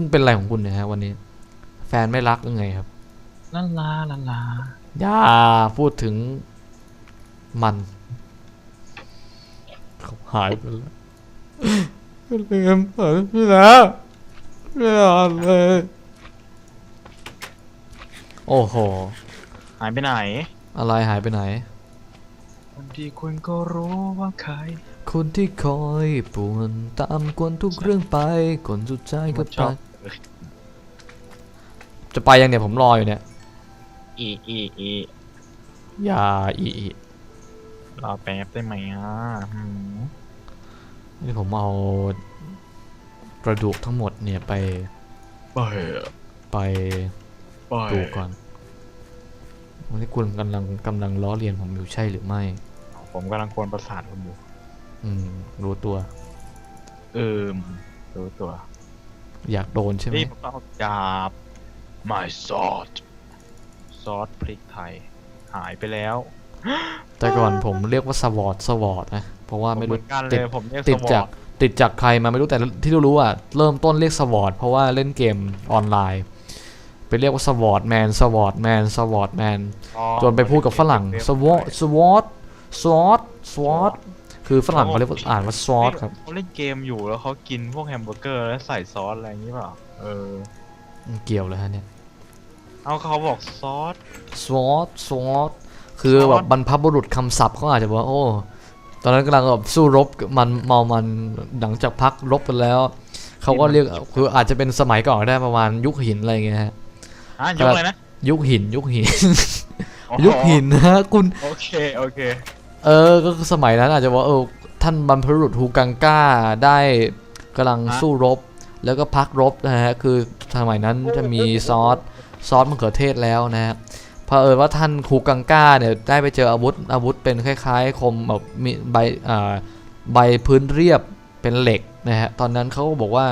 คุณเป็นอะไรของคุณเนี่ยฮะวันนี้ แฟนไม่รักยังไงครับลาลาลาลาอย่าพูดถึงมันเขาหายไปแล้วลืมเปิดพี่แล้วไม่อ่านเลย โอ้โห หายไปไหน อะไรหายไปไหน คนที่คุณก็รู้ว่าใคร คนที่คอยป่วนตามกวนทุกเรื่องไปคนสุดท้ายก็ชไปอบ จะไปยังเนี่ยผมรออยู่เนี่ย อีอีอีอย่าอีอีรอแป๊บได้ไหมอะหืมนี่ผมเอากระดูกทั้งหมดเนี่ยไปไปไปไปดูก่อนวันนี้คุณกำลังกำลังล้อเลียนผมอยู่ใช่หรือไม่ ผมกำลังกวนประสาทคุณอยู่อืม รู้ตัว เออรู้ตัว อยากโดนใช่ไหมนี่ผมเอาดาบ my sword ซอสพริกไทย หายไปแล้ว แต่ก่อนผมเรียกว่าสวอตสวอตนะ เพราะว่าไม่เหรู้มือนกันเลติดยผมเรียกติดสวอจากตติดจากใครมาไม่รู้แต่ที่รู้ๆอะเริ่มต้นเรียกสวอตเพราะว่าเล่นเกมออนไลน์ไปเรียกว่าสวอตแมนสวอตแมนสวอตแมนอ๋อจนไปพูดกับฝรั่งสวอตสวอตสวอตสวอต คือฝรั่งเขาเรียกว่าอ่านว่าสวอตครับเขาเล่นเกมอยู่แล้วเขากินพวกแฮมเบอร์เกอร์แล้วใส่ซอสอะไรอย่างนี้เปล่าเออเกี่ยวเลยฮะเนี่ยเอาเขาบอกซอสสวอตสวอตคือแบบบรรพบุรุษคำศัพท์เขาอาจจะบอกว่าโอ้ตอนนั้นกำลังแบบสู้รบกับมันเมามันหลังจากพักรบกันแล้วเขาก็เรียกคืออาจจะเป็นสมัยก่อนก็ได้ประมาณยุคหินอะไรอย่างเงี้ยฮะอะยกเลยนะยุคหินยุคหินอ๋อยุคหินนะฮะคุณโอเคโอเค เออ ก็คือสมัยนั้นอาจจะว่าเออท่านบรรพบุรุษฮูกังก้าได้กำลังสู้รบ แล้วก็พักรบนะฮะ คือสมัยนั้นจะมีซอสซอสมะเขือเทศแล้วนะฮะเผอิญว่าท่านฮูกังก้าเนี่ยได้ไปเจออาวุธอาวุธเป็นคล้ายๆ คมแบบมีใบอ่าใบพื้นเรียบเป็นเหล็กนะฮะ ตอนนั้นเขาก็บอกว่า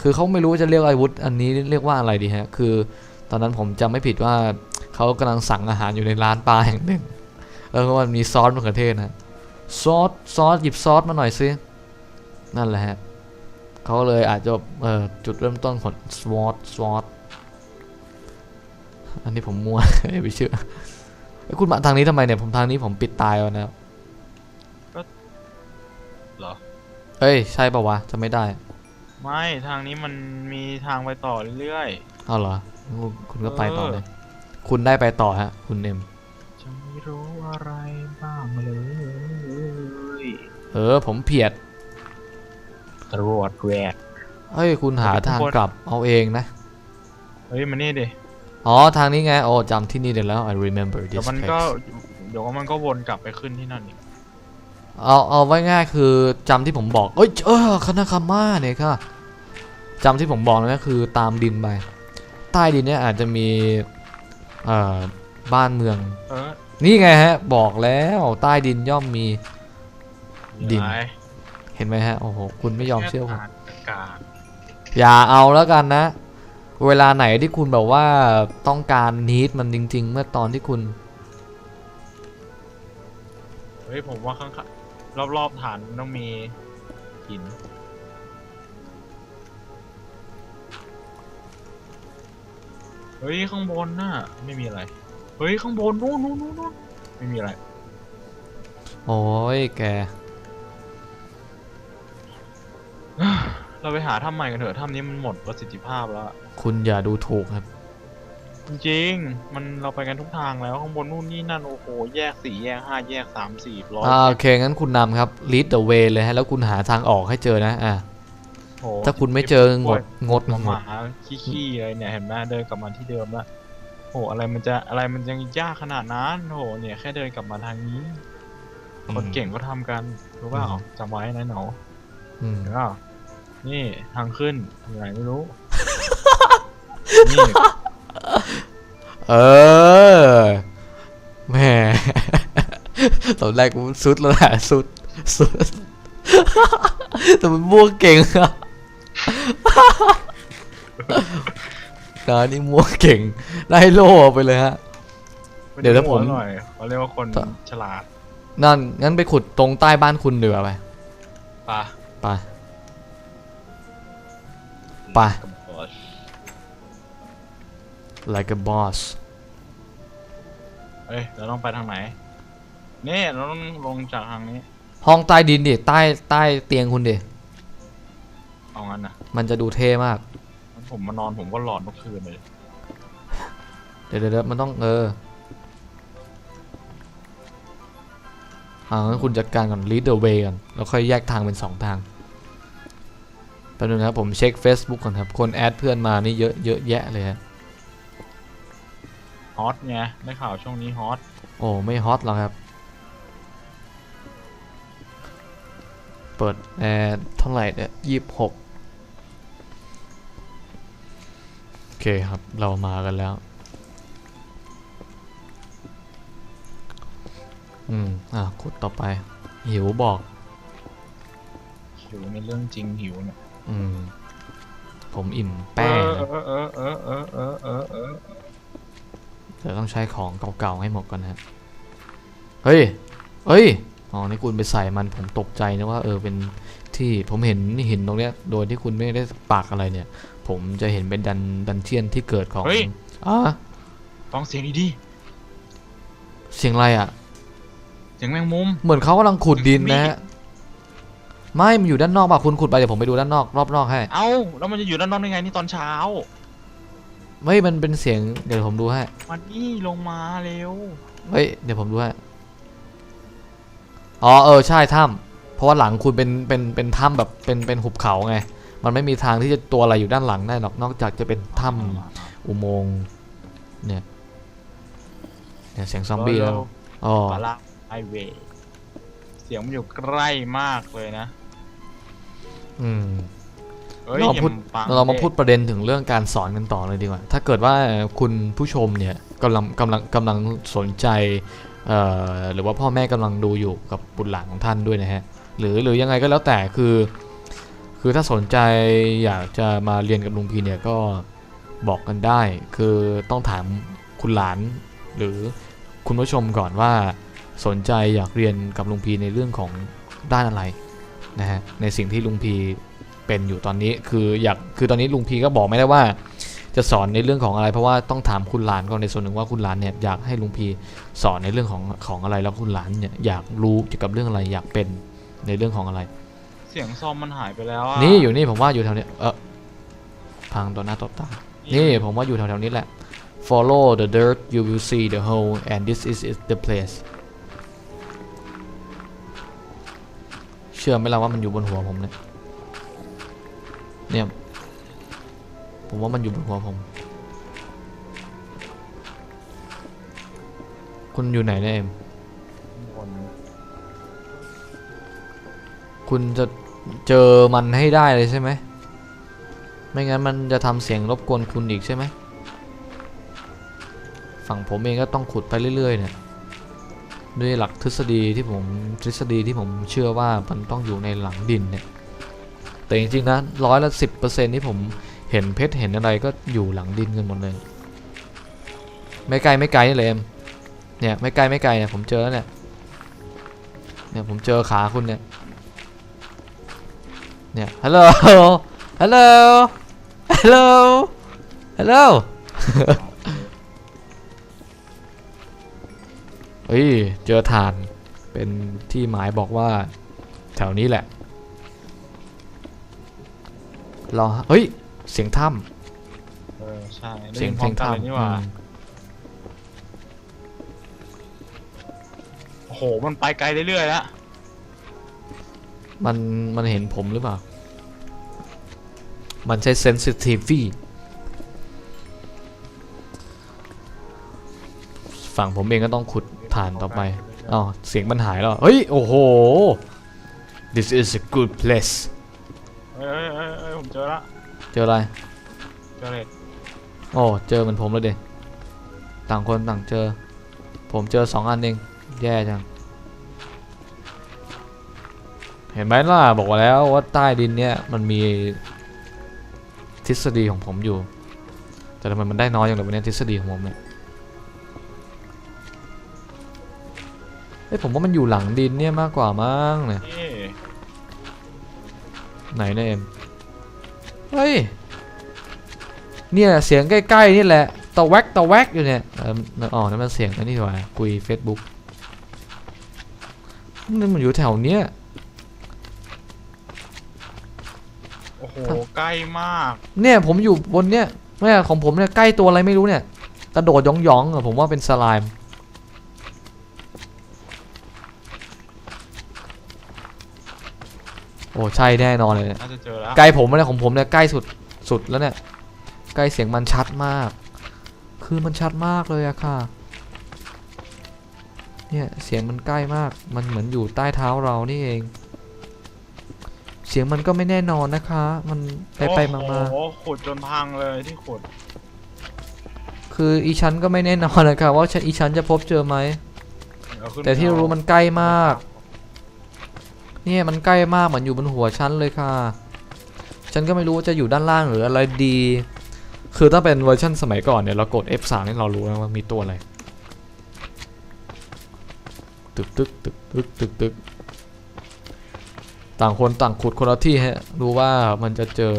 คือเขาไม่รู้จะเรียกอาวุธ อันนี้เรียกว่าอะไรดีฮะ คือ ตอนนั้นผมจำไม่ผิดว่าเขากำลังสั่งอาหารอยู่ในร้านปลาแห่งหนึ่ง แล้วก็มันมีซอสมะเขือเทศนะซอสซอสหยิบซอสมาหน่อยสินั่นแหละฮะเขาเลยอาจจะเอ่อจุดเริ่มต้นของสวอตสวอตอันนี้ผมมั่วไม่เชื่อเอ้ยคุณมาทางนี้ทำไมเนี่ยผมทางนี้ผมปิดตายแล้วนะครับเหรอเอ้ยใช่ปะวะจะไม่ได้ ไม่ทางนี้มันมีทางไปต่อเรื่อยเอาเหรอคุณคุณก็ไปต่อเออเลย คุณได้ไปต่อฮะ คุณเอ็มๆ จะไม่รู้อะไรบ้างเลยเออผมเพียดตรวจแวดเฮ้ยคุณหาทางกลับเอาเองนะ เฮ้ยมานี่ดิ อ๋อทางนี้ไงโอ้จำที่นี่ได้แล้ว I remember เดี๋ยว this มัน place ก็เดี๋ยวมันก็วนกลับไปขึ้นที่นั่นอีกเอาเอาไว้ง่ายคือจำที่ผมบอก เอ้ยเออคานาคาม่าเนี่ยค่ะจำที่ผมบอกนะคือตามดินไป ใต้ดินเนี่ยอาจจะมีเอ่อ บ้านเมือง เออนี่ไงฮะ บอกแล้วใต้ดินย่อมมี ดินไหเห็นไหมฮะ โอ้โห คุณไม่ยอมเชื่อผมแค่อ่านกากอย่าเอาแล้วกันนะ เวลาไหนที่คุณแบบว่าต้องการนิดมันจริง ๆ เมื่อตอนที่คุณ เฮ้ยผมว่าข้างๆรอบๆฐานมันต้องมีหินเฮ้ยข้างบนน่ะไม่มีอะไรเฮ้ยข้างบนนู่นนู่นนู่นนู่นไม่มีอะไร โอ้ยแก เราไปหาถ้ำใหม่กันเถอะถ้ำนี้มันหมดประสิทธิภาพแล้วอะคุณอย่าดูถูกครับ จริงๆมันเราไปกันทุกทางแล้วข้างบนนู่นนี่นั่นโอ้โหแยกสี่แยกห้าแยกสามสี่ร้อยอ่าโอเค งั้นคุณนำครับ lead the way เลยฮะ แล้วคุณหาทางออกให้เจอนะ อ่า โอ้โหถ้าคุณไม่เจองด งดมางหดมาขี้ๆเลยเนี่ยเห็นไหมเดินกลับมาที่เดิมละ โอ้โหอะไรมันจะอะไรมันยังยากขนาดนั้นโอ้โหเนี่ยแค่เดินกลับมาทางนี้ คนเก่งก็ทำกันรู้เปล่าจำไว้นะหนูอืมเห็นเปล่านี่ทางขึ้นอยู่ไหนไม่รู้นี่เออแหมตอนแรกกูสุดแล้วแหละสุดสุดแต่มันมั่วเก่งอะ นานี่มั่วเก่ง ได้โล่ไปเลยฮะ เดี๋ยวถ้าผม หน่อยเขาเรียกว่าคนถ้าฉลาดนั่นงั้นไปขุดตรงใต้บ้านคุณเดือไปปะไปไปเอ boss like a boss เอ้ยเราต้องไปทางไหนนี่เราต้องลงจากทางนี้ ห้องใต้ดินดิใต้ใต้เตียงคุณดิเอางั้นนะมันจะดูเท่มากงั้น ผมมานอนผมก็หลอนทุกคืนเลย เดี๋ยวเดี๋ยวเดี๋ยวมันต้องเอออ่างั้นคุณจัดการก่อน lead the way ก่อนแล้วค่อยแยกทางเป็นสองทางแป๊บนึงนะครับผมเช็ค Facebook ก่อนครับ คนแอดเพื่อนมานี่เยอะเยอะแยะเลยฮะฮอตไงได้ข่าวช่วงนี้ฮอต โอ้ ไม่ฮอตหรอกครับ เปิดแอร์เท่าไหร่เนี่ยยี่สิบหก เคครับ เรามากันแล้ว อืม อะกดต่อไป หิวบอก หิวในเรื่องจริงหิวเนี่ยอืม ผมอิ่มแป้เองอนะเออเออเออเออเออเออเออเดี๋ยวต้องใช้ของเก่าๆให้หมดก่อนนะครับเฮ้ย เฮ้ย อ๋อนี่คุณไปใส่มันผมตกใจนะว่าเออเป็นที่ผมเห็นหินตรงเนี้ยโดยที่คุณไม่ได้ปากอะไรเนี่ย ผมจะเห็นเป็นดันดันเทียนที่เกิดของอะฟังเสียงดีเสียงอะไรอะ ๆเสียงแมงมุม เหมือนเขากำลังขุดดินนะฮะไม่มันอยู่ด้านนอกป่ะคุณขุดไปเดี๋ยวผมไปดูด้านนอกรอบนอกให้เอ้า แล้วมันจะอยู่ด้านนอกได้ไงนี่ตอนเช้า ไม่มันเป็นเสียงเดี๋ยวผมดูให้มันนี่ลงมาเร็วเฮ้ยเดี๋ยวผมดูให้ อ๋อเออใช่ถ้ำเพราะว่าหลังคุณเป็นเป็นเป็นถ้ำแบบเป็นเป็นหุบเขาไง มันไม่มีทางที่จะตัวอะไรอยู่ด้านหลังได้หรอกนอกจากจะเป็นถ้ำอุโมงค์เนี่ยเนี่ยเสียงซอมบี้แล้วอ๋อปาลาไฮเวย์เสียงมันอยู่ใกล้มากเลยนะอืมเอ้ยเราพูดอย่ปังเรามาพูดประเด็นถึงเรื่องการสอนกันต่อเลยดีกว่า ถ้าเกิดว่าคุณผู้ชมเนี่ยกำลังกำลังกำลังสนใจเอ่อ หรือว่าพ่อแม่กำลังดูอยู่กับบุตรหลานของท่านด้วยนะฮะหรือหรือยังไงก็แล้วแต่คือ คือถ้าสนใจอยากจะมาเรียนกับลุงพีเนี่ยก็บอกกันได้ คือต้องถามคุณหลาน หรือคุณผู้ชมก่อนว่าสนใจอยากเรียนกับลุงพีในเรื่องของด้านอะไรนะฮะในสิ่งที่ลุงพีเป็นอยู่ตอนนี้คืออยากคือตอนนี้ลุงพีก็บอกไม่ได้ว่า จะสอนในเรื่องของอะไร เพราะว่าต้องถามคุณหลานก่อนในส่วนหนึ่งว่าคุณหลานเนี่ยอยากให้ลุงพีสอนในเรื่องของของอะไรแล้วคุณหลานเนี่ยอยากรู้เกี่ยวกับเรื่องอะไรอยากเป็นในเรื่องของอะไร เสียงซอมมันหายไปแล้วอะนี่อยู่นี่ผมว่าอยู่แถวเนี้ยเออพังต่อหน้าต่อตา นี่ผมว่าอยู่แถวๆนี้แหละ follow the dirt you will see the hole and this is is the place เชื่อไหมล่ะว่ามันอยู่บนหัวผมเนี่ยเนี่ย ผมว่ามันอยู่บนหัวผม คุณอยู่ไหนเนี่ยเอ็มคนคุณจะเจอมันให้ได้เลยใช่ไหม ไม่งั้นมันจะทำเสียงรบกวนคุณอีกใช่ไหม ฝั่งผมเองก็ต้องขุดไปเรื่อยๆเนี่ย ด้วยหลักทฤษฎีที่ผมทฤษฎีที่ผมเชื่อว่ามันต้องอยู่ในหลังดินเนี่ย แต่จริงๆนะร้อยละสิบเปอร์เซ็นที่ผม เห็นเพชรเห็นอะไรก็อยู่หลังดินกันหมดเลย ไม่ไกลไม่ไกลนี่เลยเอ็มเนี่ยไม่ไกลไม่ไกลเนี่ยผมเจอแล้วเนี่ยเนี่ยผมเจอขาคุณเนี่ยเนี่ยฮัลโหลฮัลโหลฮัลโหลฮัลโหลเฮ้ยเจอฐานเป็นที่หมายบอกว่าแถวนี้แหละรอฮะเฮ้ย เสียงถ้เออใช่ำได้เสียงนพเพร้ลอมงกันเลยถ้ำนี่หอืว่ามโอ้โหมันไปไกลเรื่อยๆแล้วมันมันเห็นผมหรือเปล่า มันใช้เซนซิทีฟีฝั่งผมเองก็ต้องขุดฐานต่อไป อ๋อเสียงมันหายแล้ว เฮ้ย โอ้โห this is a good place เอ้ยเอ้ยเอ้ยผมเจอละ เจออะไร เจอเลยโอ้เจอเหมือนผมเลยเด็ต่างคนต่างเจอ ผมเจอสองอันเองแย่จัง เห็นไหมล่ะบอกว่าแล้วว่าใต้ดินเนี่ยมันมีทฤษฎีของผมอยู่ แต่ทำไมมันได้น้อยอย่างไรวันนี้ทฤษฎีของผมเนี่ยเอ้ยผมว่ามันอยู่หลังดินเนี่ยมากกว่ามั้งเนี่ยนี่ไหนเนี่ยเอ็ม เฮ้ย เนี่ยเสียงใกล้ๆนี่แหละตะแวกตะแวกอยู่เนี่ยเอออ๋อนั่นมันเสียงอันนี้ดีกว่าคุย Facebook นี่มันอยู่แถวเนี้ยโอ้โหใกล้มาก เนี่ยผมอยู่บนเนี่ยแม่ของผมเนี่ยใกล้ตัวอะไรไม่รู้เนี่ยกระโดดหยองๆอะผมว่าเป็นสไลม์ อ้ใช่แน่นอนเลยเนี่ยน่าจะเจอแล้วใกล้ผมเนี่ยของผมเนี่ยใกล้สุดสุดแล้วเนี่ยใกล้เสียงมันชัดมาก คือมันชัดมากเลยอะค่ะ เนี่ยเสียงมันใกล้มาก มันเหมือนอยู่ใต้เท้าเรานี่เอง เสียงมันก็ไม่แน่นอนนะคะ มันไปไปมามาโอ้โหขุดจนพังเลยที่ขุด คืออีชั้นก็ไม่แน่นอนนะคะว่าฉันอีชั้นจะพบเจอไหมเอาขึ้นแต่ที่รู้มันใกล้มาก เนี่ยมันใกล้มากเหมือนอยู่บนหัวชั้นเลยค่ะ ฉันก็ไม่รู้ว่าจะอยู่ด้านล่างหรืออะไรดี คือถ้าเป็นเวอร์ชันสมัยก่อนเนี่ยเรากด F3 นี่เรารู้นะว่ามีตัวอะไร ตึกตึกตึกตึกตึกตึกต่างคนต่างขุดคนละที่ฮะ รู้ว่ามันจะเจอ